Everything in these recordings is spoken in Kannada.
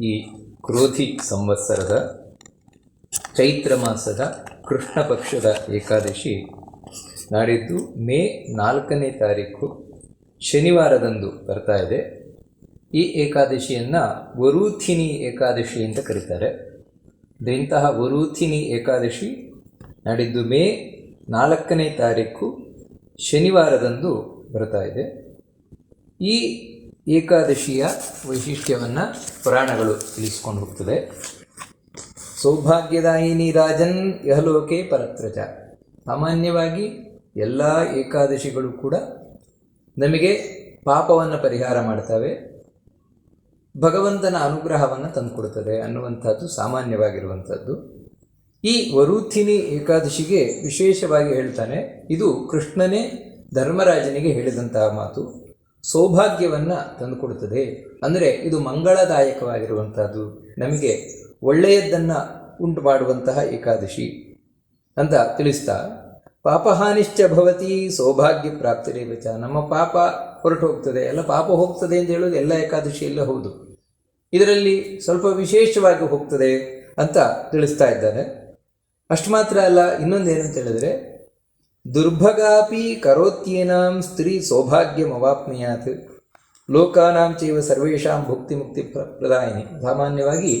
ಈ ಕ್ರೋಧಿ ಸಂವತ್ಸರದ ಚೈತ್ರ ಮಾಸದ ಕೃಷ್ಣ ಪಕ್ಷದ ಏಕಾದಶಿ ನಾಡಿದ್ದು ಮೇ ನಾಲ್ಕನೇ ತಾರೀಕು ಶನಿವಾರದಂದು ಬರ್ತಾ ಇದೆ. ಈ ಏಕಾದಶಿಯನ್ನು ವರೂಥಿನಿ ಏಕಾದಶಿ ಅಂತ ಕರೀತಾರೆ. ಇಂತಹ ವರೂಥಿನಿ ಏಕಾದಶಿ ನಾಡಿದ್ದು ಮೇ ನಾಲ್ಕನೇ ತಾರೀಕು ಶನಿವಾರದಂದು ಬರ್ತಾ ಇದೆ. ಈ ಏಕಾದಶಿಯ ವೈಶಿಷ್ಟ್ಯವನ್ನು ಪುರಾಣಗಳು ತಿಳಿಸ್ಕೊಂಡು ಹೋಗ್ತದೆ. ಸೌಭಾಗ್ಯದಾಯಿನಿ ರಾಜನ್ ಯಹಲೋಕೆ ಪರತ್ರಚ ಸಾಮಾನ್ಯವಾಗಿ ಎಲ್ಲ ಏಕಾದಶಿಗಳು ಕೂಡ ನಮಗೆ ಪಾಪವನ್ನು ಪರಿಹಾರ ಮಾಡ್ತವೆ. ಭಗವಂತನ ಅನುಗ್ರಹವನ್ನು ತಂದುಕೊಡುತ್ತದೆ ಅನ್ನುವಂಥದ್ದು ಸಾಮಾನ್ಯವಾಗಿರುವಂಥದ್ದು. ಈ ವರೂಥಿನಿ ಏಕಾದಶಿಗೆ ವಿಶೇಷವಾಗಿ ಹೇಳ್ತಾನೆ, ಇದು ಕೃಷ್ಣನೇ ಧರ್ಮರಾಜನಿಗೆ ಹೇಳಿದಂತಹ ಮಾತು. ಸೌಭಾಗ್ಯವನ್ನು ತಂದುಕೊಡುತ್ತದೆ. ಅಂದರೆ ಇದು ಮಂಗಳದಾಯಕವಾಗಿರುವಂಥದ್ದು ನಮಗೆ ಒಳ್ಳೆಯದನ್ನು ಉಂಟು ಮಾಡುವಂತಹ ಏಕಾದಶಿ ಅಂತ ತಿಳಿಸ್ತಾ, ಪಾಪಹಾನಿಶ್ಚ ಭವತಿ ಸೌಭಾಗ್ಯ ಪ್ರಾಪ್ತಿರೇವಚ ನಮ್ಮ ಪಾಪ ಹೊರಟು ಹೋಗ್ತದೆ ಎಲ್ಲ ಪಾಪ ಹೋಗ್ತದೆ ಅಂತ ಹೇಳೋದು ಎಲ್ಲ ಏಕಾದಶಿಯಲ್ಲೇ ಹೌದು. ಇದರಲ್ಲಿ ಸ್ವಲ್ಪ ವಿಶೇಷವಾಗಿ ಹೋಗ್ತದೆ ಅಂತ ತಿಳಿಸ್ತಾ ಇದ್ದಾರೆ ಅಷ್ಟು ಮಾತ್ರ ಅಲ್ಲ ಇನ್ನೊಂದೇನು ಅಂತ ಹೇಳಿದ್ರೆ ದುರ್ಭಗಾಪಿ ಕರೋತ್ಯೇನಾಂ ಸ್ತ್ರೀ ಸೌಭಾಗ್ಯಮವಾಪ್ನುಯಾತ್. ಲೋಕಾನಾಂ ಚೈವ ಸರ್ವೇಷಾಂ ಭುಕ್ತಿ ಮುಕ್ತಿ ಪ್ರ ಪ್ರದಾಯಿನಿ. ಸಾಮಾನ್ಯವಾಗಿ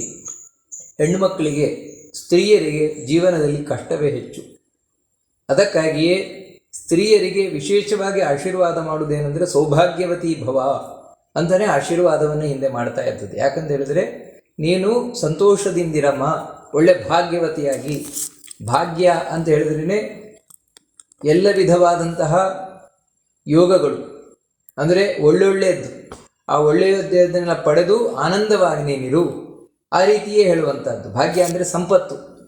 ಹೆಣ್ಣುಮಕ್ಕಳಿಗೆ ಸ್ತ್ರೀಯರಿಗೆ ಜೀವನದಲ್ಲಿ ಕಷ್ಟವೇ ಹೆಚ್ಚು. ಅದಕ್ಕಾಗಿಯೇ ಸ್ತ್ರೀಯರಿಗೆ ವಿಶೇಷವಾಗಿ ಆಶೀರ್ವಾದ ಮಾಡುವುದೇನೆಂದರೆ ಸೌಭಾಗ್ಯವತಿ ಭವ ಅಂತಲೇ ಆಶೀರ್ವಾದವನ್ನು ಹಿಂದೆ ಮಾಡ್ತಾ ಇರ್ತದೆ ಯಾಕಂತ ಹೇಳಿದ್ರೆ ನೀನು ಸಂತೋಷದಿಂದಿರಮ್ಮ, ಒಳ್ಳೆ ಭಾಗ್ಯವತಿಯಾಗಿ. ಭಾಗ್ಯ ಅಂತ ಹೇಳಿದ್ರೇ ಎಲ್ಲ ವಿಧವಾದಂತಹ ಯೋಗಗಳು. ಅಂದರೆ ಒಳ್ಳೊಳ್ಳೆಯದ್ದು. ಆ ಒಳ್ಳೆಯದನ್ನೆಲ್ಲ ಪಡೆದು ಆನಂದವಾಗಿ ನೀನಿರು. ಆ ರೀತಿಯೇ ಹೇಳುವಂಥದ್ದು ಭಾಗ್ಯ ಅಂದರೆ ಸಂಪತ್ತು.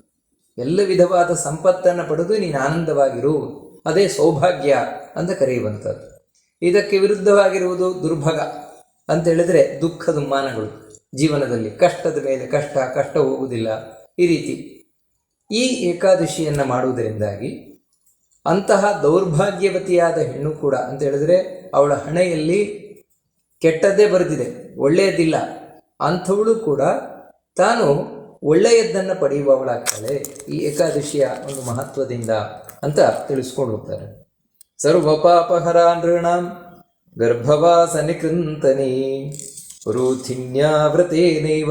ಎಲ್ಲ ವಿಧವಾದ ಸಂಪತ್ತನ್ನು ಪಡೆದು ನೀನು ಆನಂದವಾಗಿರು. ಅದೇ ಸೌಭಾಗ್ಯ ಅಂತ ಕರೆಯುವಂಥದ್ದು ಇದಕ್ಕೆ ವಿರುದ್ಧವಾಗಿರುವುದು ದುರ್ಭಗ. ಅಂತ ಹೇಳಿದ್ರೆ ದುಃಖ ದುಮ್ಮಾನಗಳು. ಜೀವನದಲ್ಲಿ ಕಷ್ಟದ ಮೇಲೆ ಕಷ್ಟ ಕಷ್ಟ ಹೋಗುವುದಿಲ್ಲ. ಈ ರೀತಿ ಈ ಏಕಾದಶಿಯನ್ನು ಮಾಡುವುದರಿಂದಾಗಿ ಅಂತಹ ದೌರ್ಭಾಗ್ಯವತಿಯಾದ ಹೆಣ್ಣು ಕೂಡ ಅಂತ ಹೇಳಿದ್ರೆ ಅವಳ ಹಣೆಯಲ್ಲಿ ಕೆಟ್ಟದ್ದೇ ಬರೆದಿದೆ, ಒಳ್ಳೆಯದಿಲ್ಲ. ಅಂಥವಳು ಕೂಡ ತಾನು ಒಳ್ಳೆಯದನ್ನು ಪಡೆಯುವವಳಾಗ್ತಾಳೆ. ಈ ಏಕಾದಶಿಯ ಒಂದು ಮಹತ್ವದಿಂದ ಅಂತ ತಿಳಿಸ್ಕೊಂಡು ಹೋಗ್ತಾರೆ. ಸರ್ವಪಾಪಹರ ನೃಣಾಂ ಗರ್ಭವಾಸ ನಿಕೃಂತನಿ ರುಥಿನ್ಯಾವ್ರತೇನೈವ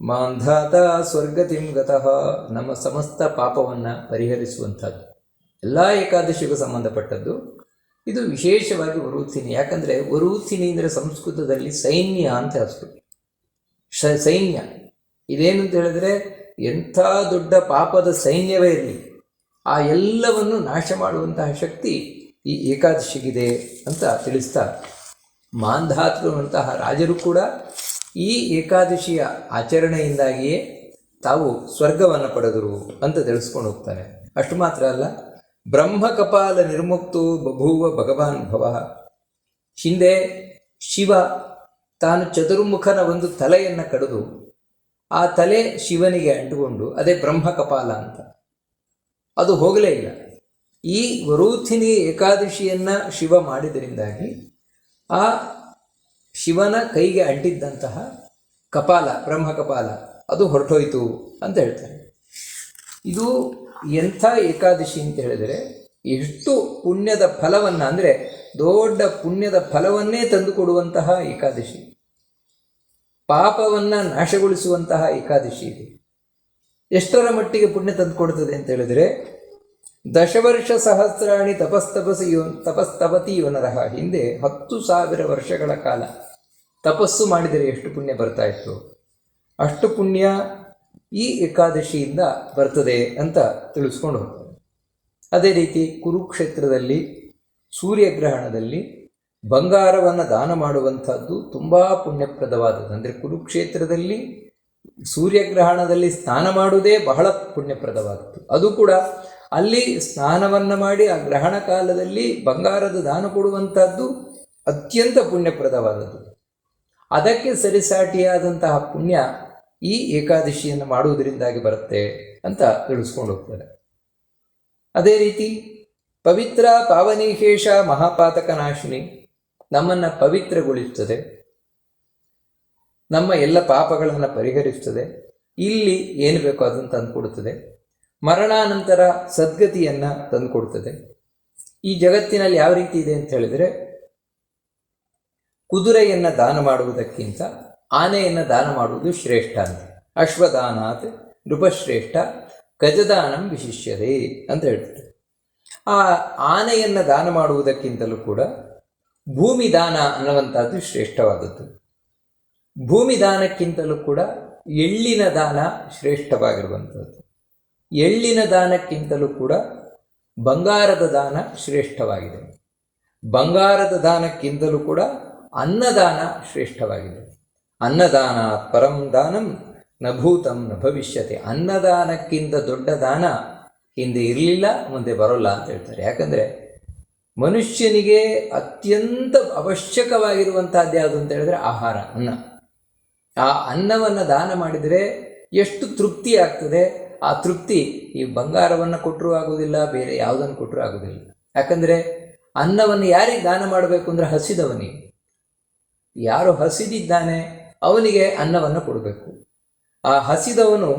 ಮಾಂಧಾತ ಸ್ವರ್ಗತಿಂ ಗತಃ ನಮ್ಮ ಸಮಸ್ತ ಪಾಪವನ್ನು ಪರಿಹರಿಸುವಂಥದ್ದು. ಎಲ್ಲ ಏಕಾದಶಿಗೂ ಸಂಬಂಧಪಟ್ಟದ್ದು. ಇದು ವಿಶೇಷವಾಗಿ ವರೂಸಿನಿ ಯಾಕಂದರೆ ವರೂಸಿನಿ ಅಂದರೆ ಸಂಸ್ಕೃತದಲ್ಲಿ ಸೈನ್ಯ ಅಂತ ಹೆಸರು ಶ ಸೈನ್ಯ. ಇದೇನು ಅಂತ ಹೇಳಿದ್ರೆ ಎಂಥ ದೊಡ್ಡ ಪಾಪದ ಸೈನ್ಯವೇ ಇರಲಿ. ಆ ಎಲ್ಲವನ್ನು ನಾಶ ಮಾಡುವಂತಹ ಶಕ್ತಿ ಈ ಏಕಾದಶಿಗಿದೆ ಅಂತ ತಿಳಿಸ್ತಾ. ಮಾಂಧಾತೃವಂತಹ ರಾಜರು ಕೂಡ ಈ ಏಕಾದಶಿಯ ಆಚರಣೆಯಿಂದಾಗಿಯೇ ತಾವು ಸ್ವರ್ಗವನ್ನು ಪಡೆದರು ಅಂತ ತಿಳಿಸ್ಕೊಂಡು ಹೋಗ್ತಾರೆ. ಅಷ್ಟು ಮಾತ್ರ ಅಲ್ಲ ಬ್ರಹ್ಮಕಪಾಲ ನಿರ್ಮುಕ್ತು ಬಭೂವ ಭಗವಾನ್ ಭವ. ಹಿಂದೆ ಶಿವ ತಾನು ಚತುರ್ಮುಖನ ಒಂದು ತಲೆಯನ್ನು ಕಡಿದು ಆ ತಲೆ ಶಿವನಿಗೆ ಅಂಟುಕೊಂಡು ಅದೇ ಬ್ರಹ್ಮಕಪಾಲ ಅಂತ. ಅದು ಹೋಗಲೇ ಇಲ್ಲ. ಈ ವರೂಥಿನಿ ಏಕಾದಶಿಯನ್ನು ಶಿವ ಮಾಡಿದರಿಂದಾಗಿ ಆ ಶಿವನ ಕೈಗೆ ಅಂಟಿದ್ದಂತಹ ಕಪಾಲ ಬ್ರಹ್ಮಕಪಾಲ ಅದು ಹೊರಟೋಯ್ತು ಅಂತ ಹೇಳ್ತಾರೆ. ಇದು ಎಂಥ ಏಕಾದಶಿ ಅಂತ ಹೇಳಿದರೆ ಎಷ್ಟು ಪುಣ್ಯದ ಫಲವನ್ನು, ಅಂದರೆ ದೊಡ್ಡ ಪುಣ್ಯದ ಫಲವನ್ನೇ ತಂದುಕೊಡುವಂತಹ ಏಕಾದಶಿ. ಪಾಪವನ್ನು ನಾಶಗೊಳಿಸುವಂತಹ ಏಕಾದಶಿ ಇದು. ಎಷ್ಟರ ಮಟ್ಟಿಗೆ ಪುಣ್ಯ ತಂದುಕೊಡ್ತದೆ ಅಂತ ಹೇಳಿದರೆ, ದಶವರ್ಷ ಸಹಸ್ರಾಣಿ ತಪಸ್ತಪಸಿ ತಪಸ್ತಪತಿ ಯೋನರಹ ಹಿಂದೆ ಹತ್ತು ಸಾವಿರ ವರ್ಷಗಳ ಕಾಲ ತಪಸ್ಸು ಮಾಡಿದರೆ ಎಷ್ಟು ಪುಣ್ಯ ಬರ್ತಾ ಇತ್ತು? ಅಷ್ಟು ಪುಣ್ಯ ಈ ಏಕಾದಶಿಯಿಂದ ಬರ್ತದೆ ಅಂತ ತಿಳಿಸ್ಕೊಂಡು ಹೋಗ್ತಾರೆ ಅದೇ ರೀತಿ ಕುರುಕ್ಷೇತ್ರದಲ್ಲಿ ಸೂರ್ಯಗ್ರಹಣದಲ್ಲಿ ಬಂಗಾರವನ್ನು ದಾನ ಮಾಡುವಂಥದ್ದು ತುಂಬ ಪುಣ್ಯಪ್ರದವಾದದ್ದು. ಅಂದರೆ ಕುರುಕ್ಷೇತ್ರದಲ್ಲಿ ಸೂರ್ಯಗ್ರಹಣದಲ್ಲಿ ಸ್ನಾನ ಮಾಡುವುದೇ ಬಹಳ ಪುಣ್ಯಪ್ರದವಾದದ್ದು. ಅದು ಕೂಡ ಅಲ್ಲಿ ಸ್ನಾನವನ್ನು ಮಾಡಿ ಆ ಗ್ರಹಣ ಕಾಲದಲ್ಲಿ ಬಂಗಾರದ ದಾನ ಕೊಡುವಂಥದ್ದು ಅತ್ಯಂತ ಪುಣ್ಯಪ್ರದವಾದದ್ದು. ಅದಕ್ಕೆ ಸರಿಸಾಟಿಯಾದಂತಹ ಪುಣ್ಯ ಈ ಏಕಾದಶಿಯನ್ನು ಮಾಡುವುದರಿಂದಾಗಿ ಬರುತ್ತೆ ಅಂತ ತಿಳಿಸ್ಕೊಂಡು ಹೋಗ್ತಾರೆ. ಅದೇ ರೀತಿ ಪವಿತ್ರ ಪಾವನೀಶೇಷ ಮಹಾಪಾತಕನಾಶಿನಿ ನಮ್ಮನ್ನು ಪವಿತ್ರಗೊಳಿಸ್ತದೆ. ನಮ್ಮ ಎಲ್ಲ ಪಾಪಗಳನ್ನು ಪರಿಹರಿಸ್ತದೆ. ಇಲ್ಲಿ ಏನು ಬೇಕೋ ಅದನ್ನು ತಂದುಕೊಡುತ್ತದೆ. ಮರಣಾನಂತರ ಸದ್ಗತಿಯನ್ನು ತಂದುಕೊಡುತ್ತದೆ. ಈ ಜಗತ್ತಿನಲ್ಲಿ ಯಾವ ರೀತಿ ಇದೆ ಅಂತ ಹೇಳಿದರೆ ಕುದುರೆಯನ್ನು ದಾನ ಮಾಡುವುದಕ್ಕಿಂತ ಆನೆಯನ್ನು ದಾನ ಮಾಡುವುದು ಶ್ರೇಷ್ಠ ಅಂತ. ಅಶ್ವದಾನಾತ್ ನೃಪಶ್ರೇಷ್ಠ, ಗಜದಾನಂ ವಿಶಿಷ್ಯತೆ ಅಂತ ಹೇಳ್ತಾರೆ. ಆ ಆನೆಯನ್ನು ದಾನ ಮಾಡುವುದಕ್ಕಿಂತಲೂ ಕೂಡ ಭೂಮಿ ದಾನ ಅನ್ನುವಂಥದ್ದು ಶ್ರೇಷ್ಠವಾದದ್ದು. ಭೂಮಿ ದಾನಕ್ಕಿಂತಲೂ ಕೂಡ ಎಳ್ಳಿನ ದಾನ ಶ್ರೇಷ್ಠವಾಗಿರುವಂಥದ್ದು. ಎಳ್ಳಿನ ದಾನಕ್ಕಿಂತಲೂ ಕೂಡ ಬಂಗಾರದ ದಾನ ಶ್ರೇಷ್ಠವಾಗಿದೆ. ಬಂಗಾರದ ದಾನಕ್ಕಿಂತಲೂ ಕೂಡ ಅನ್ನದಾನ ಶ್ರೇಷ್ಠವಾಗಿದೆ. ಅನ್ನದಾನ ಪರಂ ದಾನಂ ನ ಭೂತಂ ನ ಭವಿಷ್ಯತೆ. ಅನ್ನದಾನಕ್ಕಿಂತ ದೊಡ್ಡ ದಾನ ಹಿಂದೆ ಇರಲಿಲ್ಲ, ಮುಂದೆ ಬರೋಲ್ಲ ಅಂತ ಹೇಳ್ತಾರೆ. ಯಾಕಂದರೆ ಮನುಷ್ಯನಿಗೆ ಅತ್ಯಂತ ಅವಶ್ಯಕವಾಗಿರುವಂತಹದ್ದು ಯಾವುದು ಅಂತ ಹೇಳಿದ್ರೆ ಆಹಾರ, ಅನ್ನ. ಆ ಅನ್ನವನ್ನು ದಾನ ಮಾಡಿದರೆ ಎಷ್ಟು ತೃಪ್ತಿ ಆಗ್ತದೆ, ಆ ತೃಪ್ತಿ ಈ ಬಂಗಾರವನ್ನು ಕೊಟ್ಟರೂ ಆಗುವುದಿಲ್ಲ ಬೇರೆ ಯಾವುದನ್ನು ಕೊಟ್ಟರೂ ಆಗುವುದಿಲ್ಲ ಯಾಕಂದರೆ ಅನ್ನವನ್ನು ಯಾರಿಗೆ ದಾನ ಮಾಡಬೇಕು ಅಂದರೆ ಹಸಿದವನಿಗೆ. ಯಾರು ಹಸಿದಿದ್ದಾನೆ ಅವನಿಗೆ ಅನ್ನವನ್ನು ಕೊಡಬೇಕು. ಆ ಹಸಿದವನು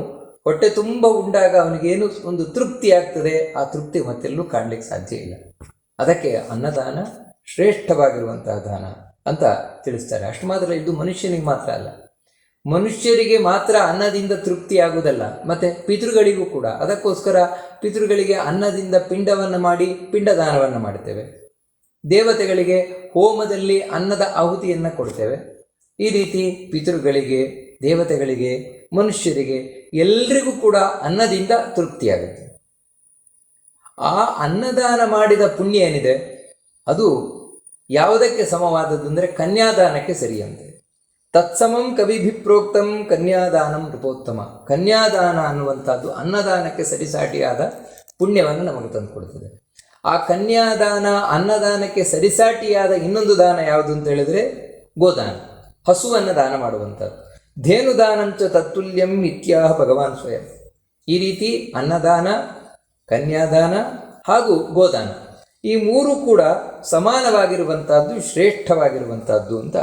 ಹೊಟ್ಟೆ ತುಂಬ ಉಂಡಾಗ ಅವನಿಗೇನು ಒಂದು ತೃಪ್ತಿ ಆಗ್ತದೆ, ಆ ತೃಪ್ತಿ ಮತ್ತೆಲ್ಲೂ ಕಾಣಲಿಕ್ಕೆ ಸಾಧ್ಯ ಇಲ್ಲ. ಅದಕ್ಕೆ ಅನ್ನದಾನ ಶ್ರೇಷ್ಠವಾಗಿರುವಂತಹ ದಾನ ಅಂತ ತಿಳಿಸ್ತಾರೆ. ಅಷ್ಟು ಮಾತ್ರ ಇದು ಮನುಷ್ಯನಿಗೆ ಮಾತ್ರ ಅಲ್ಲ. ಮನುಷ್ಯರಿಗೆ ಮಾತ್ರ ಅನ್ನದಿಂದ ತೃಪ್ತಿ ಆಗುವುದಲ್ಲ, ಮತ್ತೆ ಪಿತೃಗಳಿಗೂ ಕೂಡ. ಅದಕ್ಕೋಸ್ಕರ ಪಿತೃಗಳಿಗೆ ಅನ್ನದಿಂದ ಪಿಂಡವನ್ನು ಮಾಡಿ ಪಿಂಡದಾನವನ್ನು ಮಾಡ್ತೇವೆ. ದೇವತೆಗಳಿಗೆ ಹೋಮದಲ್ಲಿ ಅನ್ನದ ಆಹುತಿಯನ್ನು ಕೊಡ್ತೇವೆ. ಈ ರೀತಿ ಪಿತೃಗಳಿಗೆ, ದೇವತೆಗಳಿಗೆ, ಮನುಷ್ಯರಿಗೆ ಎಲ್ರಿಗೂ ಕೂಡ ಅನ್ನದಿಂದ ತೃಪ್ತಿಯಾಗುತ್ತೆ. ಆ ಅನ್ನದಾನ ಮಾಡಿದ ಪುಣ್ಯ ಏನಿದೆ? ಅದು ಯಾವುದಕ್ಕೆ ಸಮವಾದದ್ದು ಅಂದರೆ ಕನ್ಯಾದಾನಕ್ಕೆ ಸರಿಯಂತೆ. ತತ್ಸಮಂ ಕವಿಭಿಪ್ರೋಕ್ತಂ ಕನ್ಯಾದಾನಂ ರೂಪೋತ್ತಮ. ಕನ್ಯಾದಾನ ಅನ್ನುವಂಥದ್ದು ಅನ್ನದಾನಕ್ಕೆ ಸರಿಸಾಟಿಯಾದ ಪುಣ್ಯವನ್ನು ನಮಗೆ ತಂದುಕೊಡ್ತದೆ ಆ ಕನ್ಯಾದಾನ ಅನ್ನದಾನಕ್ಕೆ ಸರಿಸಾಟಿಯಾದ ಇನ್ನೊಂದು ದಾನ ಯಾವುದು ಅಂತ ಹೇಳಿದ್ರೆ ಗೋದಾನ. ಹಸುವನ್ನು ದಾನ ಮಾಡುವಂಥದ್ದು. ಧೇನುದಾನಂಚ ತತ್ತುಲ್ಯಂ ಇತ್ಯಾಹ ಭಗವಾನ್ ಸ್ವಯಂ. ಈ ರೀತಿ ಅನ್ನದಾನ, ಕನ್ಯಾದಾನ ಹಾಗೂ ಗೋದಾನ. ಈ ಮೂರು ಕೂಡ ಸಮಾನವಾಗಿರುವಂತಹದ್ದು ಶ್ರೇಷ್ಠವಾಗಿರುವಂತಹದ್ದು ಅಂತ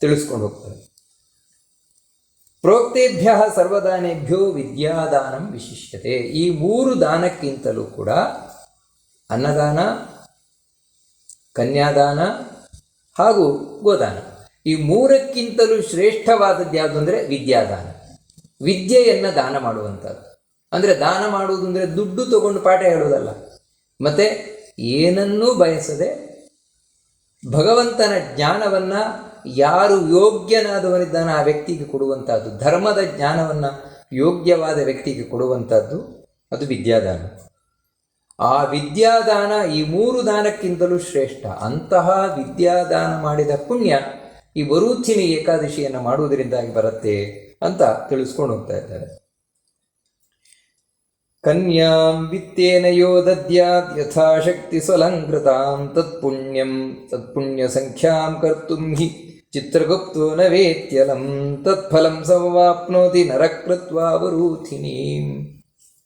ತಿಳಿಸ್ಕೊಂಡು ಹೋಗ್ತಾರೆ ಪ್ರೋಕ್ತೇಭ್ಯ ಸರ್ವದಾನೇಭ್ಯೋ ವಿದ್ಯಾದಾನಂ ವಿಶಿಷ್ಯತೆ. ಈ ಮೂರು ದಾನಕ್ಕಿಂತಲೂ ಕೂಡ ಅನ್ನದಾನ, ಕನ್ಯಾದಾನ ಹಾಗೂ ಗೋದಾನ. ಈ ಮೂರಕ್ಕಿಂತಲೂ ಶ್ರೇಷ್ಠವಾದದ್ದು ಯಾವುದು ಅಂದರೆ ವಿದ್ಯಾದಾನ. ವಿದ್ಯೆಯನ್ನು ದಾನ ಮಾಡುವಂಥದ್ದು. ಅಂದರೆ ದಾನ ಮಾಡುವುದು ಅಂದರೆ ದುಡ್ಡು ತಗೊಂಡು ಪಾಠ ಹೇಳುವುದಲ್ಲ. ಮತ್ತು ಏನನ್ನೂ ಬಯಸದೆ ಭಗವಂತನ ಜ್ಞಾನವನ್ನು ಯಾರು ಯೋಗ್ಯನಾದವನಿದ್ದಾನೆ ಆ ವ್ಯಕ್ತಿಗೆ ಕೊಡುವಂಥದ್ದು. ಧರ್ಮದ ಜ್ಞಾನವನ್ನು ಯೋಗ್ಯವಾದ ವ್ಯಕ್ತಿಗೆ ಕೊಡುವಂಥದ್ದು ಅದು ವಿದ್ಯಾದಾನ. ಆ ವಿದ್ಯಾದಾನ ಈ ಮೂರು ದಾನಕ್ಕಿಂತಲೂ ಶ್ರೇಷ್ಠ. ಅಂತಹ ವಿದ್ಯಾದಾನ ಮಾಡಿದ ಪುಣ್ಯ ಈ ವರೂಥಿನಿ ಏಕಾದಶಿಯನ್ನು ಮಾಡುವುದರಿಂದಾಗಿ ಬರುತ್ತೆ ಅಂತ ತಿಳಿಸ್ಕೊಂಡು ಹೋಗ್ತಾ ಇದ್ದಾರೆ. ಕನ್ಯಾಂ ವಿತ್ತೇನ ಯೋ ದದ್ಯಾತ್ ಯಥಾಶಕ್ತಿ ಸ್ವಲಂಕೃತಾಂ ತತ್ಪುಣ್ಯಂ, ತತ್ಪುಣ್ಯ ಸಂಖ್ಯಾಂ ಕರ್ತುಂ ಹಿ ಚಿತ್ರಗುಪ್ತೋ ನ ವೇತ್ಯಲಂ, ತತ್ಫಲಂ ಸಮವಾಪ್ನೋತಿ ನರಕೃತ್ವ ವರೂಥಿನೀಂ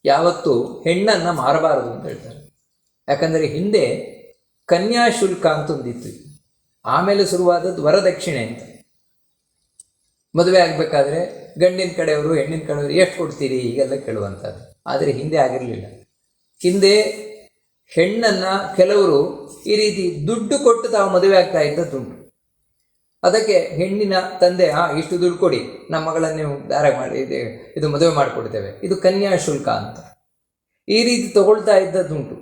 ಯಾವತ್ತು ಹೆಣ್ಣನ್ನು ಮಾರಬಾರದು ಅಂತ ಹೇಳ್ತಾರೆ. ಯಾಕಂದರೆ ಹಿಂದೆ ಕನ್ಯಾ ಶುಲ್ಕ ಒಂದಿತ್ತು. ಆಮೇಲೆ ಶುರುವಾದದ್ದು ವರದಕ್ಷಿಣೆ ಅಂತ. ಮದುವೆ ಆಗಬೇಕಾದ್ರೆ ಗಂಡಿನ ಕಡೆಯವರು, ಹೆಣ್ಣಿನ ಕಡೆಯವರು ಎಷ್ಟು ಕೊಡ್ತೀರಿ ಹೀಗೆಲ್ಲ ಕೇಳುವಂಥದ್ದು. ಆದರೆ ಹಿಂದೆ ಆಗಿರಲಿಲ್ಲ. ಹಿಂದೆ ಹೆಣ್ಣನ್ನು ಕೆಲವರು ಈ ರೀತಿ ದುಡ್ಡು ಕೊಟ್ಟು ತಾವು ಮದುವೆ ಆಗ್ತಾ ಇದ್ದದ್ದುಂಟು ಅದಕ್ಕೆ ಹೆಣ್ಣಿನ ತಂದೆ ಆ ಇಷ್ಟು ದುಡ್ಡು ಕೊಡಿ, ನಮ್ಮ ಮಗಳನ್ನು ನೀವು ದಾರ ಮಾಡಿ, ಇದು ಇದು ಮದುವೆ ಮಾಡಿಕೊಡ್ತೇವೆ. ಇದು ಕನ್ಯಾ ಶುಲ್ಕ ಅಂತ. ಈ ರೀತಿ ತಗೊಳ್ತಾ ಇದ್ದದ್ದುಂಟು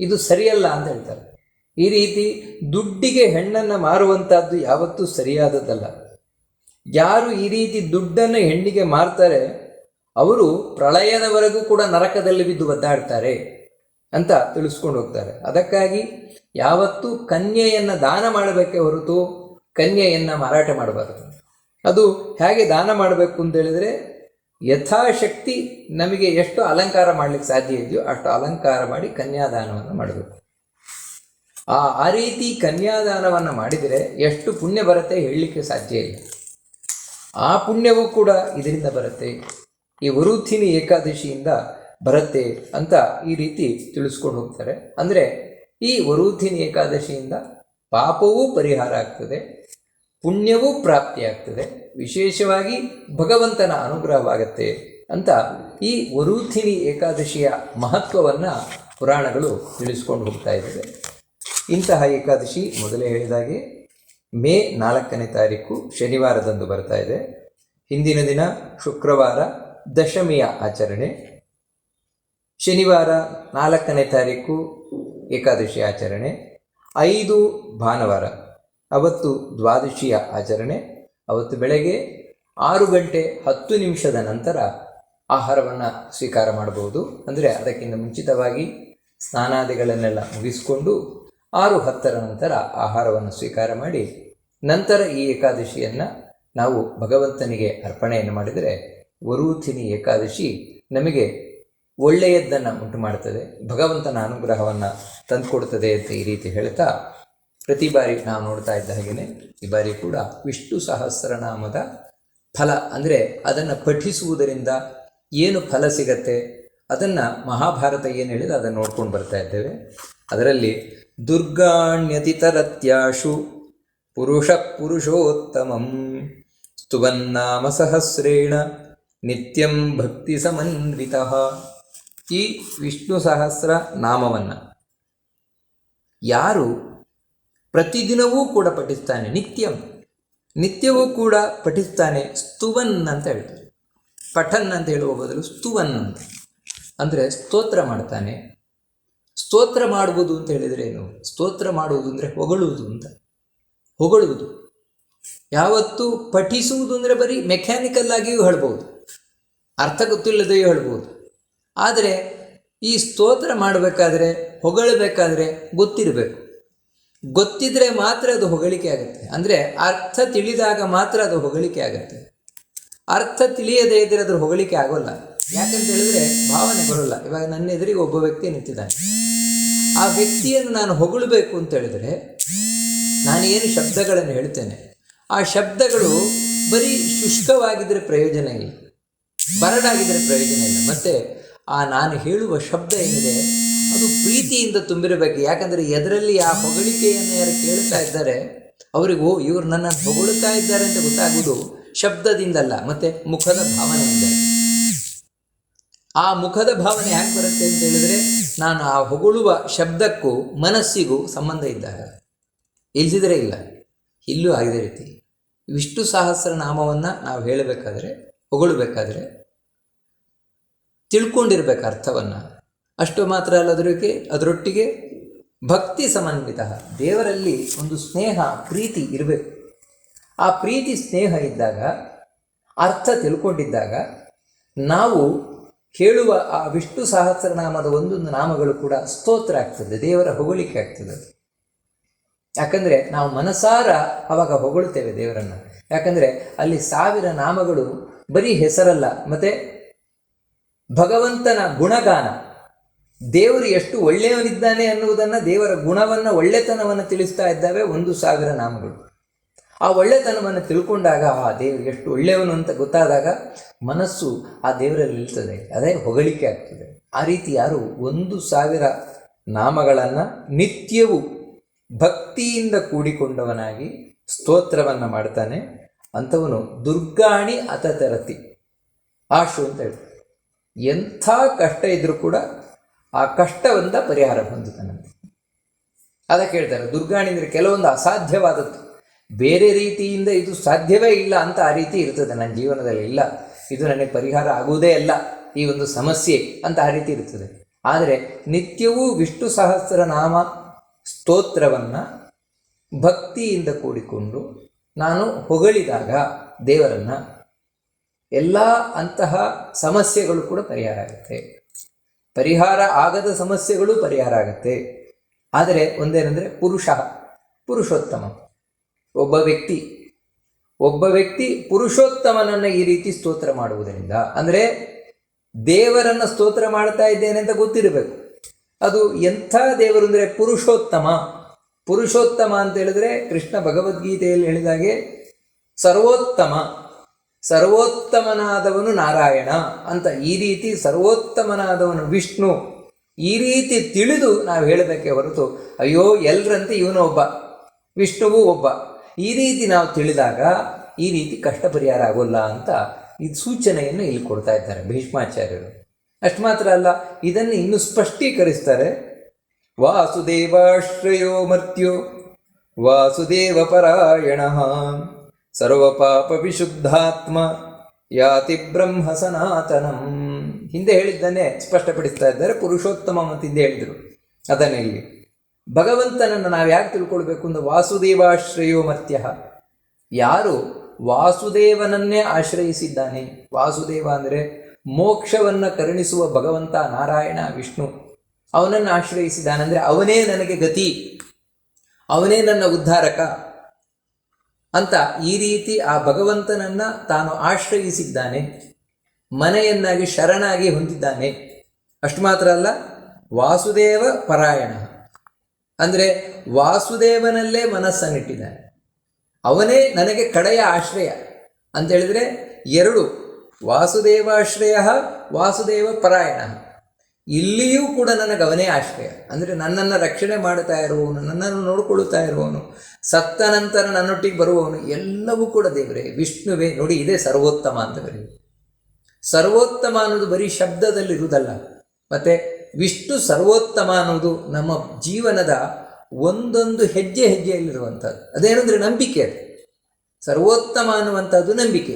ಇದು ಸರಿಯಲ್ಲ ಅಂತ ಹೇಳ್ತಾರೆ. ಈ ರೀತಿ ದುಡ್ಡಿಗೆ ಹೆಣ್ಣನ್ನು ಮಾರುವಂಥದ್ದು ಯಾವತ್ತೂ ಸರಿಯಾದದ್ದಲ್ಲ. ಯಾರು ಈ ರೀತಿ ದುಡ್ಡನ್ನು ಹೆಣ್ಣಿಗೆ ಮಾರ್ತಾರೆ, ಅವರು ಪ್ರಳಯದವರೆಗೂ ಕೂಡ ನರಕದಲ್ಲಿ ಬಿದ್ದು ಒದ್ದಾಡ್ತಾರೆ ಅಂತ ತಿಳಿಸ್ಕೊಂಡು ಹೋಗ್ತಾರೆ. ಅದಕ್ಕಾಗಿ ಯಾವತ್ತೂ ಕನ್ಯೆಯನ್ನು ದಾನ ಮಾಡಬೇಕೆ ಹೊರತು ಕನ್ಯೆಯನ್ನು ಮಾರಾಟ ಮಾಡಬಾರದು. ಅದು ಹೇಗೆ ದಾನ ಮಾಡಬೇಕು ಅಂತ ಹೇಳಿದರೆ, ಯಥಾಶಕ್ತಿ ನಮಗೆ ಎಷ್ಟು ಅಲಂಕಾರ ಮಾಡಲಿಕ್ಕೆ ಸಾಧ್ಯ ಇದೆಯೋ ಅಷ್ಟು ಅಲಂಕಾರ ಮಾಡಿ ಕನ್ಯಾದಾನವನ್ನು ಮಾಡಬೇಕು. ಆ ಆ ರೀತಿ ಕನ್ಯಾದಾನವನ್ನು ಮಾಡಿದರೆ ಎಷ್ಟು ಪುಣ್ಯ ಬರುತ್ತೆ ಹೇಳಲಿಕ್ಕೆ ಸಾಧ್ಯ ಇಲ್ಲ. ಆ ಪುಣ್ಯವೂ ಕೂಡ ಇದರಿಂದ ಬರುತ್ತೆ. ಈ ವರುಥಿನಿ ಏಕಾದಶಿಯಿಂದ ಬರುತ್ತೆ ಅಂತ ಈ ರೀತಿ ತಿಳಿಸ್ಕೊಂಡು ಹೋಗ್ತಾರೆ. ಅಂದರೆ ಈ ವರುಥಿನಿ ಏಕಾದಶಿಯಿಂದ ಪಾಪವೂ ಪರಿಹಾರ ಆಗ್ತದೆ, ಪುಣ್ಯವೂ ಪ್ರಾಪ್ತಿಯಾಗ್ತದೆ ವಿಶೇಷವಾಗಿ ಭಗವಂತನ ಅನುಗ್ರಹವಾಗತ್ತೆ ಅಂತ ಈ ವರುಥಿನಿ ಏಕಾದಶಿಯ ಮಹತ್ವವನ್ನು ಪುರಾಣಗಳು ತಿಳಿಸ್ಕೊಂಡು ಹೋಗ್ತಾ ಇದ್ದಾವೆ. ಇಂತಹ ಏಕಾದಶಿ ಮೊದಲೇ ಹೇಳಿದಾಗೆ ಮೇ ನಾಲ್ಕನೇ ತಾರೀಕು ಶನಿವಾರದಂದು ಬರ್ತಾ ಇದೆ. ಹಿಂದಿನ ದಿನ ಶುಕ್ರವಾರ ದಶಮಿಯ ಆಚರಣೆ. ಶನಿವಾರ ನಾಲ್ಕನೇ ತಾರೀಕು ಏಕಾದಶಿ ಆಚರಣೆ. ಐದು ಭಾನುವಾರ, ಅವತ್ತು ದ್ವಾದಶಿಯ ಆಚರಣೆ. ಅವತ್ತು ಬೆಳಗ್ಗೆ ಆರು ಗಂಟೆ ಹತ್ತು ನಿಮಿಷದ ನಂತರ ಆಹಾರವನ್ನು ಸ್ವೀಕಾರ ಮಾಡಬಹುದು. ಅಂದರೆ ಅದಕ್ಕಿಂತ ಮುಂಚಿತವಾಗಿ ಸ್ನಾನಾದಿಗಳನ್ನೆಲ್ಲ ಮುಗಿಸಿಕೊಂಡು ಆರು ಹತ್ತರ ನಂತರ ಆಹಾರವನ್ನು ಸ್ವೀಕಾರ ಮಾಡಿ ನಂತರ ಈ ಏಕಾದಶಿಯನ್ನು ನಾವು ಭಗವಂತನಿಗೆ ಅರ್ಪಣೆಯನ್ನು ಮಾಡಿದರೆ ವರೂಥಿನಿ ಏಕಾದಶಿ ನಮಗೆ ಒಳ್ಳೆಯದ್ದನ್ನು ಉಂಟು ಮಾಡುತ್ತದೆ ಭಗವಂತನ ಅನುಗ್ರಹವನ್ನು ತಂದುಕೊಡ್ತದೆ ಅಂತ ಈ ರೀತಿ ಹೇಳ್ತಾ ಪ್ರತಿ ಬಾರಿ ನಾವು ನೋಡ್ತಾ ಇದ್ದ ಹಾಗೆಯೇ ಈ ಬಾರಿ ಕೂಡ ವಿಷ್ಣು ಸಹಸ್ರನಾಮದ ಫಲ ಅಂದರೆ ಅದನ್ನು ಪಠಿಸುವುದರಿಂದ ಏನು ಫಲ ಸಿಗತ್ತೆ, ಅದನ್ನು ಮಹಾಭಾರತ ಏನು ಹೇಳಿದೆ, ಅದನ್ನು ನೋಡ್ಕೊಂಡು ಬರ್ತಾ ಇದ್ದೇವೆ. ಅದರಲ್ಲಿ ದುರ್ಗಾಣ್ಯತಿತರತ್ಯಾಶು ಪುರುಷ ಪುರುಷೋತ್ತಮಂ ಸ್ತುವನ್ನಾಮ ಸಹಸ್ರೇಣ ನಿತ್ಯಂ ಭಕ್ತಿ ಸಮನ್ವಿತ ಈ ವಿಷ್ಣು ಸಹಸ್ರ ನಾಮವನ್ನು. ಯಾರು ಪ್ರತಿದಿನವೂ ಕೂಡ ಪಠಿಸ್ತಾನೆ, ನಿತ್ಯಂ. ನಿತ್ಯವೂ ಕೂಡ ಪಠಿಸ್ತಾನೆ ಸ್ತುವನ್ ಅಂತ ಹೇಳ್ತಾರೆ. ಪಠನ್ ಅಂತ ಹೇಳುವ ಬದಲು ಸ್ತುವನ್ ಅಂತ. ಅಂದರೆ ಸ್ತೋತ್ರ ಮಾಡ್ತಾನೆ ಸ್ತೋತ್ರ ಮಾಡುವುದು ಅಂತ ಹೇಳಿದರೆ ಏನು? ಸ್ತೋತ್ರ ಮಾಡುವುದು ಅಂದರೆ ಹೊಗಳುವುದು ಅಂತ. ಹೊಗಳುವುದು. ಯಾವತ್ತು ಪಠಿಸುವುದು ಅಂದರೆ ಬರೀ ಮೆಕ್ಯಾನಿಕಲ್ ಆಗಿಯೂ ಹೇಳ್ಬೋದು. ಅರ್ಥ ಗೊತ್ತಿಲ್ಲದೆಯೂ ಹೇಳ್ಬೋದು. ಆದರೆ ಈ ಸ್ತೋತ್ರ ಮಾಡಬೇಕಾದ್ರೆ, ಹೊಗಳಬೇಕಾದ್ರೆ ಗೊತ್ತಿರಬೇಕು. ಗೊತ್ತಿದ್ರೆ ಮಾತ್ರ ಅದು ಹೊಗಳಿಕೆ ಆಗುತ್ತೆ. ಅಂದರೆ ಅರ್ಥ ತಿಳಿದಾಗ ಮಾತ್ರ ಅದು ಹೊಗಳಿಕೆ ಆಗುತ್ತೆ. ಅರ್ಥ ತಿಳಿಯದೇ ಇದ್ದರೆ ಅದ್ರ ಹೊಗಳಿಕೆ ಆಗೋಲ್ಲ. ಯಾಕಂತ ಹೇಳಿದ್ರೆ ಭಾವನೆ ಬರೋಲ್ಲ ಇವಾಗ ನನ್ನ ಎದುರಿಗೆ ಒಬ್ಬ ವ್ಯಕ್ತಿ ನಿಂತಿದ್ದಾನೆ. ಆ ವ್ಯಕ್ತಿಯನ್ನು ನಾನು ಹೊಗಳಬೇಕು ಅಂತ ಹೇಳಿದ್ರೆ ನಾನು ಏನು ಶಬ್ದಗಳನ್ನು ಹೇಳ್ತೇನೆ? ಆ ಶಬ್ದಗಳು ಬರೀ ಶುಷ್ಕವಾಗಿದ್ದರೆ ಪ್ರಯೋಜನ ಇಲ್ಲ. ಬರಡಾಗಿದ್ದರೆ ಪ್ರಯೋಜನ ಇಲ್ಲ. ಮತ್ತೆ ಆ ನಾನು ಹೇಳುವ ಶಬ್ದ ಏನಿದೆ, ಅದು ಪ್ರೀತಿಯಿಂದ ತುಂಬಿರಬೇಕು. ಯಾಕಂದರೆ ಎದರಲ್ಲಿ ಆ ಹೊಗಳಿಕೆಯನ್ನು ಯಾರು ಕೇಳ್ತಾ ಇದ್ದಾರೆ, ಅವರಿಗೂ ಇವರು ನನ್ನನ್ನು ಹೊಗಳುತ್ತಾ ಇದ್ದಾರೆ ಅಂತ ಗೊತ್ತಾಗುವುದು ಶಬ್ದದಿಂದಲ್ಲ, ಮತ್ತೆ ಮುಖದ ಭಾವನೆಯಿಂದ ಆ ಮುಖದ ಭಾವನೆ ಯಾಕೆ ಬರುತ್ತೆ ಅಂತ ಹೇಳಿದ್ರೆ, ನಾನು ಆ ಹೊಗಳುವ ಶಬ್ದಕ್ಕೂ ಮನಸ್ಸಿಗೂ ಸಂಬಂಧ ಇದ್ದಾಗ. ಇಲ್ದಿದ್ರೆ ಇಲ್ಲ. ಇಲ್ಲೂ ಆಗಿದೆ ರೀತಿ. ವಿಷ್ಣು ಸಹಸ್ರ ನಾಮವನ್ನ ನಾವು ಹೇಳಬೇಕಾದ್ರೆ, ಹೊಗಳಬೇಕಾದ್ರೆ, ತಿಳ್ಕೊಂಡಿರ್ಬೇಕು ಅರ್ಥವನ್ನು. ಅಷ್ಟು ಮಾತ್ರ ಅಲ್ಲದಕ್ಕೆ ಅದರೊಟ್ಟಿಗೆ ಭಕ್ತಿ ಸಮನ್ವಿತ. ದೇವರಲ್ಲಿ ಒಂದು ಸ್ನೇಹ, ಪ್ರೀತಿ ಇರಬೇಕು. ಆ ಪ್ರೀತಿ, ಸ್ನೇಹ ಇದ್ದಾಗ, ಅರ್ಥ ತಿಳ್ಕೊಂಡಿದ್ದಾಗ, ನಾವು ಕೇಳುವ ಆ ವಿಷ್ಣು ಸಹಸ್ರನಾಮದ ಒಂದೊಂದು ನಾಮಗಳು ಕೂಡ ಸ್ತೋತ್ರ ಆಗ್ತದೆ, ದೇವರ ಹೊಗಳಿಕೆ ಆಗ್ತದೆ. ಯಾಕಂದರೆ ನಾವು ಮನಸಾರ ಅವಾಗ ಹೊಗಳುತ್ತೇವೆ ದೇವರನ್ನು. ಯಾಕಂದರೆ ಅಲ್ಲಿ ಸಾವಿರ ನಾಮಗಳು ಬರೀ ಹೆಸರಲ್ಲ, ಮತ್ತು ಭಗವಂತನ ಗುಣಗಾನ. ದೇವರು ಎಷ್ಟು ಒಳ್ಳೆಯವನಿದ್ದಾನೆ ಅನ್ನುವುದನ್ನು ದೇವರ ಗುಣವನ್ನು, ಒಳ್ಳೆತನವನ್ನು ತಿಳಿಸ್ತಾ ಇದ್ದಾವೆ ಒಂದು ಸಾವಿರ ನಾಮಗಳು. ಆ ಒಳ್ಳೆತನವನ್ನು ತಿಳ್ಕೊಂಡಾಗ ಆ ದೇವರು ಎಷ್ಟು ಒಳ್ಳೆಯವನು ಅಂತ ಗೊತ್ತಾದಾಗ ಮನಸ್ಸು ಆ ದೇವರಲ್ಲಿ ನಿಲ್ತದೆ, ಅದೇ ಹೊಗಳಿಕೆ ಆಗ್ತದೆ. ಆ ರೀತಿ ಯಾರು ಒಂದು ಸಾವಿರ ನಾಮಗಳನ್ನು ನಿತ್ಯವೂ ಭಕ್ತಿಯಿಂದ ಕೂಡಿಕೊಂಡವನಾಗಿ ಸ್ತೋತ್ರವನ್ನು ಮಾಡ್ತಾನೆ. ಅಂಥವನು ದುರ್ಗಾಣಿ ಅತತರತಿ ಆಶು ಅಂತ ಹೇಳ್ತಾರೆ. ಎಂಥ ಕಷ್ಟ ಇದ್ರೂ ಕೂಡ ಆ ಕಷ್ಟವಂತ ಪರಿಹಾರ ಹೊಂದುತ್ತಾನಂತೆ. ಅದಕ್ಕೆ ಹೇಳ್ತಾರೆ ದುರ್ಗಾಣಿ ಅಂದರೆ ಕೆಲವೊಂದು ಅಸಾಧ್ಯವಾದದ್ದು. ಬೇರೆ ರೀತಿಯಿಂದ ಇದು ಸಾಧ್ಯವೇ ಇಲ್ಲ ಅಂತ ಆ ರೀತಿ ಇರ್ತದೆ. ನನ್ನ ಜೀವನದಲ್ಲಿ ಇಲ್ಲ. ಇದು ನನಗೆ ಪರಿಹಾರ ಆಗುವುದೇ ಅಲ್ಲ ಈ ಒಂದು ಸಮಸ್ಯೆ ಅಂತ ಆ ರೀತಿ ಇರ್ತದೆ. ಆದರೆ ನಿತ್ಯವೂ ವಿಷ್ಣು ಸಹಸ್ರನಾಮ ಸ್ತೋತ್ರವನ್ನು ಭಕ್ತಿಯಿಂದ ಕೂಡಿಕೊಂಡು ನಾನು ಹೊಗಳಿದಾಗ ದೇವರನ್ನು ಎಲ್ಲ ಅಂತಹ ಸಮಸ್ಯೆಗಳು ಕೂಡ ಪರಿಹಾರ ಆಗುತ್ತೆ ಪರಿಹಾರ ಆಗದ ಸಮಸ್ಯೆಗಳು ಪರಿಹಾರ ಆಗುತ್ತೆ. ಆದರೆ ಒಂದೇನೆಂದರೆ ಪುರುಷ, ಪುರುಷೋತ್ತಮ. ಒಬ್ಬ ವ್ಯಕ್ತಿ ಒಬ್ಬ ವ್ಯಕ್ತಿ ಪುರುಷೋತ್ತಮನನ್ನು ಈ ರೀತಿ ಸ್ತೋತ್ರ ಮಾಡುವುದರಿಂದ, ಅಂದರೆ ದೇವರನ್ನು ಸ್ತೋತ್ರ ಮಾಡ್ತಾ ಇದ್ದೇನೆ ಅಂತ ಗೊತ್ತಿರಬೇಕು. ಅದು ಎಂಥ ದೇವರು ಅಂದರೆ ಪುರುಷೋತ್ತಮ. ಪುರುಷೋತ್ತಮ ಅಂತ ಹೇಳಿದ್ರೆ ಕೃಷ್ಣ ಭಗವದ್ಗೀತೆಯಲ್ಲಿ ಹೇಳಿದಾಗೆ ಸರ್ವೋತ್ತಮ, ಸರ್ವೋತ್ತಮನಾದವನು ನಾರಾಯಣ ಅಂತ ಈ ರೀತಿ ಸರ್ವೋತ್ತಮನಾದವನು ವಿಷ್ಣು ಈ ರೀತಿ ತಿಳಿದು ನಾವು ಹೇಳಬೇಕೆ ಹೊರತು, ಅಯ್ಯೋ ಎಲ್ಲರಂತೆ ಇವನು ಒಬ್ಬ ವಿಷ್ಣುವು ಒಬ್ಬ. ಈ ರೀತಿ ನಾವು ತಿಳಿದಾಗ ಈ ರೀತಿ ಕಷ್ಟ ಪರಿಹಾರ ಆಗೋಲ್ಲ ಅಂತ ಇದು ಸೂಚನೆಯನ್ನು ಇಲ್ಲಿ ಕೊಡ್ತಾ ಇದ್ದಾರೆ ಭೀಷ್ಮಾಚಾರ್ಯರು. ಅಷ್ಟು ಮಾತ್ರ ಅಲ್ಲ, ಇದನ್ನು ಇನ್ನೂ ಸ್ಪಷ್ಟೀಕರಿಸ್ತಾರೆ. ವಾಸುದೇವಾಶ್ರಯೋ ಮರ್ತ್ಯೋ, ವಾಸುದೇವ ಪರಾಯಣ ಸರ್ವಪಾಪ ವಿಶುದ್ಧಾತ್ಮ, ಯಾತಿ ಬ್ರಹ್ಮ ಸನಾತನಂ. ಹಿಂದೆ ಹೇಳಿದ್ದನ್ನೇ ಸ್ಪಷ್ಟಪಡಿಸ್ತಾ ಇದ್ದಾರೆ, ಪುರುಷೋತ್ತಮ ಅಂತ ಹಿಂದೆ ಹೇಳಿದರು. ಅದನ್ನು ಇಲ್ಲಿ. ಭಗವಂತನನ್ನು ನಾವು ಯಾಕೆ ತಿಳ್ಕೊಳ್ಬೇಕು ಅಂದ್ರೆ ವಾಸುದೇವಾಶ್ರಯೋ ಮರ್ತ್ಯ ಯಾರು ವಾಸುದೇವನನ್ನೇ ಆಶ್ರಯಿಸಿದ್ದಾನೆ? ವಾಸುದೇವ ಅಂದರೆ ಮೋಕ್ಷವನ್ನು ಕರುಣಿಸುವ ಭಗವಂತ ನಾರಾಯಣ, ವಿಷ್ಣು. ಅವನನ್ನು ಆಶ್ರಯಿಸಿದ್ದಾನೆಂದರೆ ಅವನೇ ನನಗೆ ಗತಿ. ಅವನೇ ನನ್ನ ಉದ್ಧಾರಕ ಅಂತ ಈ ರೀತಿ ಆ ಭಗವಂತನನ್ನು ತಾನು ಆಶ್ರಯಿಸಿದ್ದಾನೆ. ಮನೆಯನ್ನಾಗಿ ಶರಣಾಗಿ ಹೊಂದಿದ್ದಾನೆ. ಅಷ್ಟು ಮಾತ್ರ ಅಲ್ಲ, ವಾಸುದೇವ ಪರಾಯಣ. ಅಂದರೆ ವಾಸುದೇವನಲ್ಲೇ ಮನಸ್ಸನ್ನಿಟ್ಟಿದ್ದಾನೆ ಅವನೇ ನನಗೆ ಕಡೆಯ ಆಶ್ರಯ. ಅಂತ ಹೇಳಿದರೆ ಎರಡು, ವಾಸುದೇವಾಶ್ರಯ ವಾಸುದೇವ ಪರಾಯಣ ಇಲ್ಲಿಯೂ ಕೂಡ ನನಗೆ ಅವನೇ ಆಶ್ರಯ. ಅಂದರೆ ನನ್ನನ್ನು ರಕ್ಷಣೆ ಮಾಡ್ತಾ ಇರುವವನು, ನನ್ನನ್ನು ನೋಡಿಕೊಳ್ಳುತ್ತಾ ಇರುವವನು, ಸತ್ತ ನಂತರ ನನ್ನೊಟ್ಟಿಗೆ ಬರುವವನು, ಎಲ್ಲವೂ ಕೂಡ ದೇವರೇ, ವಿಷ್ಣುವೇ, ನೋಡಿ ಇದೇ ಸರ್ವೋತ್ತಮ ಅಂತ ಬರೀ. ಸರ್ವೋತ್ತಮ ಅನ್ನೋದು ಬರೀ ಶಬ್ದದಲ್ಲಿರುವುದಲ್ಲ. ಮತ್ತು ವಿಷ್ಣು ಸರ್ವೋತ್ತಮ ಅನ್ನೋದು ನಮ್ಮ ಜೀವನದ ಒಂದೊಂದು ಹೆಜ್ಜೆ ಹೆಜ್ಜೆಯಲ್ಲಿರುವಂಥದ್ದು. ಅದೇನೆಂದರೆ ನಂಬಿಕೆ ಅದು. ಸರ್ವೋತ್ತಮ ಅನ್ನುವಂಥದ್ದು ನಂಬಿಕೆ.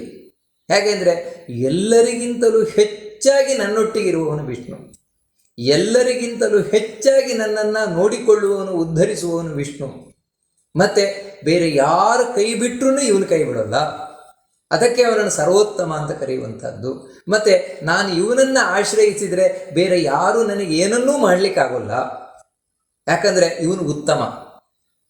ಹೇಗೆಂದರೆ ಎಲ್ಲರಿಗಿಂತಲೂ ಹೆಚ್ಚಾಗಿ ನನ್ನೊಟ್ಟಿಗಿರುವವನು ವಿಷ್ಣು. ಎಲ್ಲರಿಗಿಂತಲೂ ಹೆಚ್ಚಾಗಿ ನನ್ನನ್ನು ನೋಡಿಕೊಳ್ಳುವವನು, ಉದ್ಧರಿಸುವವನು ವಿಷ್ಣು. ಮತ್ತು ಬೇರೆ ಯಾರು ಕೈ ಬಿಟ್ಟರೂ ಇವನು ಕೈ ಬಿಡೋಲ್ಲ. ಅದಕ್ಕೆ ಅವನನ್ನು ಸರ್ವೋತ್ತಮ ಅಂತ ಕರೆಯುವಂಥದ್ದು. ಮತ್ತು ನಾನು ಇವನನ್ನು ಆಶ್ರಯಿಸಿದರೆ ಬೇರೆ ಯಾರೂ ನನಗೆ ಏನನ್ನೂ ಮಾಡಲಿಕ್ಕಾಗೋಲ್ಲ. ಯಾಕಂದರೆ ಇವನು ಉತ್ತಮ.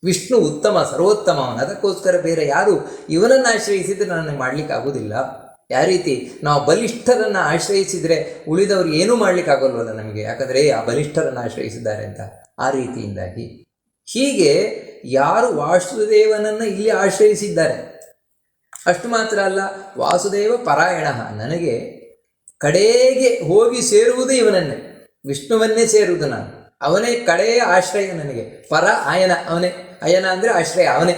ವಿಷ್ಣು ಉತ್ತಮ, ಸರ್ವೋತ್ತಮ ಅವನು. ಅದಕ್ಕೋಸ್ಕರ ಬೇರೆ ಯಾರು ಇವನನ್ನು ಆಶ್ರಯಿಸಿದರೆ ನನಗೆ ಮಾಡಲಿಕ್ಕೆ ಆಗೋದಿಲ್ಲ ಯಾವ ರೀತಿ? ನಾವು ಬಲಿಷ್ಠರನ್ನು ಆಶ್ರಯಿಸಿದರೆ ಉಳಿದವರು ಏನೂ ಮಾಡಲಿಕ್ಕಾಗಲ್ವಲ್ಲ ನಮಗೆ. ಯಾಕಂದರೆ, ಆ ಬಲಿಷ್ಠರನ್ನು ಆಶ್ರಯಿಸಿದ್ದಾರೆ ಅಂತ. ಆ ರೀತಿಯಿಂದಾಗಿ. ಹೀಗೆ ಯಾರು ವಾಸುದೇವನನ್ನು ಇಲ್ಲಿ ಆಶ್ರಯಿಸಿದ್ದಾರೆ? ಅಷ್ಟು ಮಾತ್ರ ಅಲ್ಲ, ವಾಸುದೇವ ಪರಾಯಣ ನನಗೆ ಕಡೆಗೆ ಹೋಗಿ ಸೇರುವುದು ಇವನನ್ನೇ. ವಿಷ್ಣುವನ್ನೇ ಸೇರುವುದು ನಾನು. ಅವನೇ ಕಡೆಯ ಆಶ್ರಯ ನನಗೆ. ಪರ ಆಯನ ಅವನೇ. ಅಯನ ಅಂದರೆ ಆಶ್ರಯ ಅವನೇ.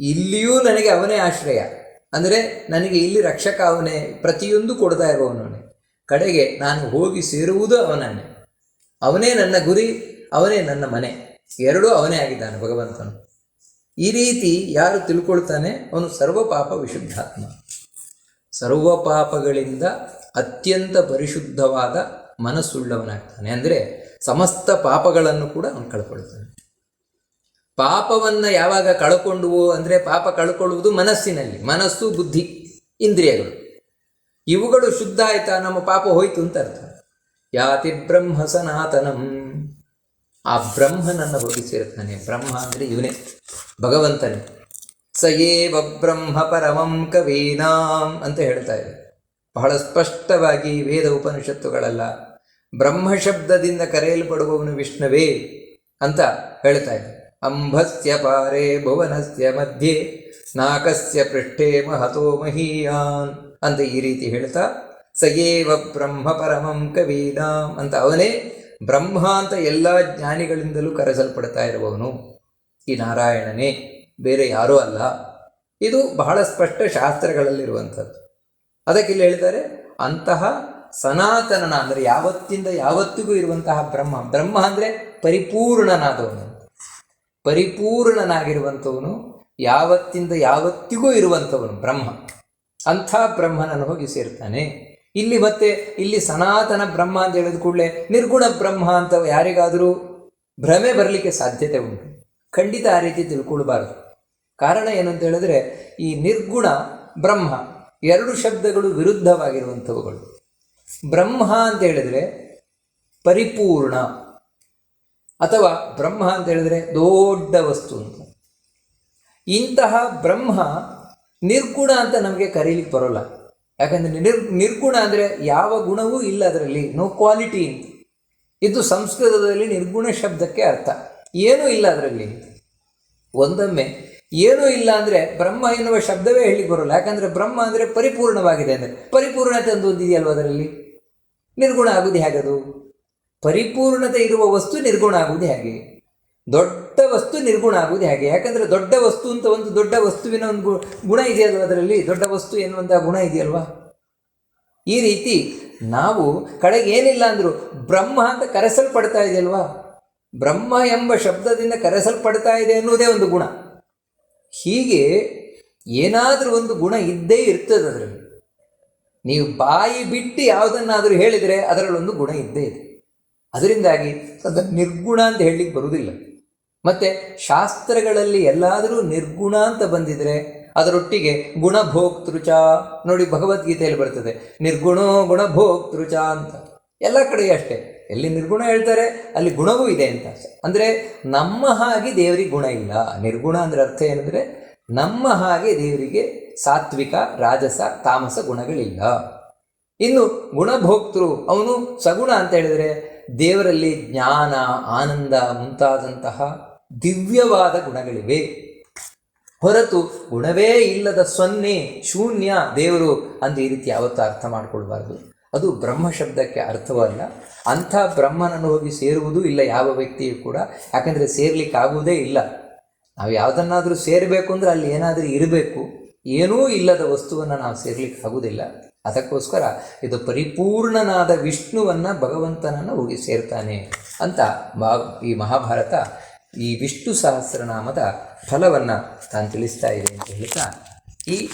ಇಲ್ಲಿಯೂ ನನಗೆ ಅವನೇ ಆಶ್ರಯ. ಅಂದರೆ ನನಗೆ ಇಲ್ಲಿ ರಕ್ಷಕ ಅವನೇ, ಪ್ರತಿಯೊಂದು ಕೊಡ್ತಾ ಇರುವವನೇ ಕಡೆಗೆ ನಾನು ಹೋಗಿ ಸೇರುವುದು ಅವನನ್ನೇ. ಅವನೇ ನನ್ನ ಗುರಿ, ಅವನೇ ನನ್ನ ಮನೆ. ಎರಡೂ ಅವನೇ ಆಗಿದ್ದಾನೆ ಭಗವಂತನು. ಈ ರೀತಿ ಯಾರು ತಿಳ್ಕೊಳ್ತಾನೆ? ಅವನು ಸರ್ವ ಪಾಪ ವಿಶುದ್ಧಾತ್ಮ. ಸರ್ವ ಪಾಪಗಳಿಂದ ಅತ್ಯಂತ ಪರಿಶುದ್ಧವಾದ ಮನಸ್ಸುಳ್ಳವನಾಗ್ತಾನೆ. ಅಂದರೆ ಸಮಸ್ತ ಪಾಪಗಳನ್ನು ಕೂಡ ಅವನು ಕಳ್ಕೊಳ್ತಾನೆ. ಪಾಪವನ್ನು ಯಾವಾಗ ಕಳ್ಕೊಂಡುವು ಅಂದರೆ ಪಾಪ ಕಳ್ಕೊಳ್ಳುವುದು ಮನಸ್ಸಿನಲ್ಲಿ. ಮನಸ್ಸು, ಬುದ್ಧಿ, ಇಂದ್ರಿಯಗಳು. ಇವುಗಳು ಶುದ್ಧ ಆಯ್ತಾ? ನಮ್ಮ ಪಾಪ ಹೋಯ್ತು ಅಂತ ಅರ್ಥ. ಯಾತಿ ಬ್ರಹ್ಮ ಸನಾತನಂ. ಆ ಬ್ರಹ್ಮನನ್ನು ಹೋಗಿ ಸೇರ್ತಾನೆ ಬ್ರಹ್ಮ ಅಂದರೆ ಇವನೇ, ಭಗವಂತನೇ. ಸ ಏವ ಬ್ರಹ್ಮ ಪರಮಂ ಕವೀನಾಂ ಅಂತ ಹೇಳ್ತಾ ಇದೆ. ಬಹಳ ಸ್ಪಷ್ಟವಾಗಿ ವೇದ ಉಪನಿಷತ್ತುಗಳಲ್ಲ, ಬ್ರಹ್ಮ ಶಬ್ದದಿಂದ ಕರೆಯಲ್ಪಡುವವನು ವಿಷ್ಣುವೇ ಅಂತ ಹೇಳ್ತಾ ಇದೆ. ಅಂಭಸ್ಯ ಪಾರೆ ಭುವನಸ್ಯ ಮಧ್ಯೆ, ನಾಕಸ್ಯ ಪೃಷ್ಠೆ ಮಹತೋ ಮಹೀಯಾನ್ ಅಂತ ಈ ರೀತಿ ಹೇಳ್ತಾ, ಸ ಏವ ಬ್ರಹ್ಮ ಪರಮಂ ಕವೀನಾಂ ಅಂತ ಅವನೇ ಬ್ರಹ್ಮ ಅಂತ ಎಲ್ಲ ಜ್ಞಾನಿಗಳಿಂದಲೂ ಕರೆಸಲ್ಪಡ್ತಾ ಇರುವವನು ಈ ನಾರಾಯಣನೇ, ಬೇರೆ ಯಾರೂ ಅಲ್ಲ. ಇದು ಬಹಳ ಸ್ಪಷ್ಟ ಶಾಸ್ತ್ರಗಳಲ್ಲಿರುವಂಥದ್ದು. ಅದಕ್ಕೆ ಇಲ್ಲಿ ಹೇಳ್ತಾರೆ ಅಂತಹ ಸನಾತನನ ಅಂದರೆ ಯಾವತ್ತಿಂದ ಯಾವತ್ತಿಗೂ ಇರುವಂತಹ ಬ್ರಹ್ಮ ಬ್ರಹ್ಮ ಅಂದರೆ ಪರಿಪೂರ್ಣನಾದವನು. ಪರಿಪೂರ್ಣನಾಗಿರುವಂಥವನು, ಯಾವತ್ತಿಂದ ಯಾವತ್ತಿಗೂ ಇರುವಂಥವನು ಬ್ರಹ್ಮ. ಅಂಥ ಬ್ರಹ್ಮನನ್ನು ಹೋಗಿ ಸೇರ್ತಾನೆ. ಇಲ್ಲಿ ಮತ್ತೆ, ಇಲ್ಲಿ ಸನಾತನ ಬ್ರಹ್ಮ ಅಂತ ಹೇಳಿದ ಕೂಡಲೇ ನಿರ್ಗುಣ ಬ್ರಹ್ಮ ಅಂತ ಯಾರಿಗಾದರೂ ಭ್ರಮೆ ಬರಲಿಕ್ಕೆ ಸಾಧ್ಯತೆ ಉಂಟು. ಖಂಡಿತ ಆ ರೀತಿ ತಿಳ್ಕೊಳ್ಬಾರದು. ಕಾರಣ ಏನಂತ ಹೇಳಿದ್ರೆ, ಈ ನಿರ್ಗುಣ ಬ್ರಹ್ಮ ಎರಡು ಶಬ್ದಗಳು ವಿರುದ್ಧವಾಗಿರುವಂಥವುಗಳು. ಬ್ರಹ್ಮ ಅಂತ ಹೇಳಿದ್ರೆ ಪರಿಪೂರ್ಣ ಅಥವಾ ಬ್ರಹ್ಮ ಅಂತ ಹೇಳಿದ್ರೆ ದೊಡ್ಡ ವಸ್ತು ಅಂತ. ಇಂತಹ ಬ್ರಹ್ಮ ನಿರ್ಗುಣ ಅಂತ ನಮಗೆ ಕರೀಲಿಕ್ಕೆ ಬರೋಲ್ಲ. ಯಾಕಂದರೆ ನಿರ್ ನಿರ್ಗುಣ ಅಂದರೆ ಯಾವ ಗುಣವೂ ಇಲ್ಲ ಅದರಲ್ಲಿ. ನೋ ಕ್ವಾಲಿಟಿ ಅಂತ. ಇದು ಸಂಸ್ಕೃತದಲ್ಲಿ ನಿರ್ಗುಣ ಶಬ್ದಕ್ಕೆ ಅರ್ಥ. ಏನೂ ಇಲ್ಲ ಅದರಲ್ಲಿ. ಒಂದೊಮ್ಮೆ, ಏನೂ ಇಲ್ಲ ಅಂದರೆ ಬ್ರಹ್ಮ ಎನ್ನುವ ಶಬ್ದವೇ ಹೇಳಿ ಬರೋಲ್ಲ. ಯಾಕಂದರೆ ಬ್ರಹ್ಮ ಅಂದರೆ ಪರಿಪೂರ್ಣವಾಗಿದೆ ಅಂದರೆ. ಪರಿಪೂರ್ಣತೆ ಅಂತ ಒಂದಿದೆಯಲ್ವ ಅದರಲ್ಲಿ? ನಿರ್ಗುಣ ಆಗುವುದು ಹೇಗದು? ಪರಿಪೂರ್ಣತೆ ಇರುವ ವಸ್ತು ನಿರ್ಗುಣ ಆಗುವುದು ಹೇಗೆ? ದೊಡ್ಡ ದೊಡ್ಡ ವಸ್ತು ನಿರ್ಗುಣ ಆಗುವುದು ಹೇಗೆ? ಯಾಕಂದರೆ ದೊಡ್ಡ ವಸ್ತು ಅಂತ ಒಂದು ದೊಡ್ಡ ವಸ್ತುವಿನ ಒಂದು ಗುಣ ಇದೆಯಲ್ವ ಅದರಲ್ಲಿ? ದೊಡ್ಡ ವಸ್ತು ಎನ್ನುವಂಥ ಗುಣ ಇದೆಯಲ್ವಾ? ಈ ರೀತಿ ನಾವು ಕಡೆಗೆ ಏನಿಲ್ಲ ಅಂದರೂ ಬ್ರಹ್ಮ ಅಂತ ಕರೆಸಲ್ಪಡ್ತಾ ಇದೆಯಲ್ವಾ? ಬ್ರಹ್ಮ ಎಂಬ ಶಬ್ದದಿಂದ ಕರೆಸಲ್ಪಡ್ತಾ ಇದೆ ಅನ್ನೋದೇ ಒಂದು ಗುಣ. ಹೀಗೆ ಏನಾದರೂ ಒಂದು ಗುಣ ಇದ್ದೇ ಇರ್ತದೆ ಅದರಲ್ಲಿ. ನೀವು ಬಾಯಿ ಬಿಟ್ಟು ಯಾವುದನ್ನಾದರೂ ಹೇಳಿದರೆ ಅದರಲ್ಲೊಂದು ಗುಣ ಇದ್ದೇ ಇದೆ. ಅದರಿಂದಾಗಿ ಅದನ್ನು ನಿರ್ಗುಣ ಅಂತ ಹೇಳಲಿಕ್ಕೆ ಬರುವುದಿಲ್ಲ. ಮತ್ತು ಶಾಸ್ತ್ರಗಳಲ್ಲಿ ಎಲ್ಲಾದರೂ ನಿರ್ಗುಣ ಅಂತ ಬಂದಿದ್ರೆ ಅದರೊಟ್ಟಿಗೆ ಗುಣಭೋಕ್ತೃಚ ನೋಡಿ ಭಗವದ್ಗೀತೆಯಲ್ಲಿ ಬರ್ತದೆ. ನಿರ್ಗುಣೋ ಗುಣಭೋಕ್ತೃಚ ಅಂತ. ಎಲ್ಲ ಕಡೆ ಅಷ್ಟೇ. ಎಲ್ಲಿ ನಿರ್ಗುಣ ಹೇಳ್ತಾರೆ, ಅಲ್ಲಿ ಗುಣವೂ ಇದೆ ಅಂತ. ಅಂದರೆ ನಮ್ಮ ಹಾಗೆ ದೇವರಿಗೆ ಗುಣ ಇಲ್ಲ. ನಿರ್ಗುಣ ಅಂದರೆ ಅರ್ಥ ಏನಂದರೆ ನಮ್ಮ ಹಾಗೆ ದೇವರಿಗೆ ಸಾತ್ವಿಕ, ರಾಜಸ, ತಾಮಸ ಗುಣಗಳಿಲ್ಲ. ಇನ್ನು ಗುಣಭೋಕ್ತೃ, ಅವನು ಸಗುಣ ಅಂತ ಹೇಳಿದರೆ ದೇವರಲ್ಲಿ ಜ್ಞಾನ, ಆನಂದ ಮುಂತಾದಂತಹ ದಿವ್ಯವಾದ ಗುಣಗಳಿವೆ. ಹೊರತು ಗುಣವೇ ಇಲ್ಲದ ಸೊನ್ನೆ ಶೂನ್ಯ ದೇವರು ಅಂತ ಈ ರೀತಿ ಯಾವತ್ತೂ ಅರ್ಥ ಮಾಡಿಕೊಳ್ಬಾರ್ದು. ಅದು ಬ್ರಹ್ಮ ಶಬ್ದಕ್ಕೆ ಅರ್ಥವಲ್ಲ. ಅಂಥ ಬ್ರಹ್ಮನನ್ನು ಹೋಗಿ ಸೇರುವುದು ಇಲ್ಲ, ಯಾವ ವ್ಯಕ್ತಿಯೂ ಕೂಡ. ಯಾಕಂದರೆ ಸೇರ್ಲಿಕ್ಕಾಗುವುದೇ ಇಲ್ಲ. ನಾವು ಯಾವುದನ್ನಾದರೂ ಸೇರಬೇಕು ಅಂದರೆ ಅಲ್ಲಿ ಏನಾದರೂ ಇರಬೇಕು. ಏನೂ ಇಲ್ಲದ ವಸ್ತುವನ್ನು ನಾವು ಸೇರ್ಲಿಕ್ಕೆ ಆಗುವುದಿಲ್ಲ. ಅದಕ್ಕೋಸ್ಕರ ಇದು ಪರಿಪೂರ್ಣನಾದ ವಿಷ್ಣುವನ್ನು ಭಗವಂತನನ್ನು ಹೋಗಿ ಸೇರ್ತಾನೆ ಅಂತ ಈ ಮಹಾಭಾರತ ಈ ವಿಷ್ಣು ಸಹಸ್ರನಾಮದ ಫಲವನ್ನು ತಾನು ತಿಳಿಸ್ತಾ ಇದೆ ಅಂತ ಹೇಳ್ತಾ ಈ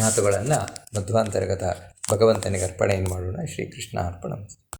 ಮಾತುಗಳನ್ನು ಮಧ್ವಾಂತರ್ಗತ ಭಗವಂತನಿಗೆ ಅರ್ಪಣೆಯನ್ನು ಮಾಡೋಣ. ಶ್ರೀಕೃಷ್ಣ ಅರ್ಪಣ.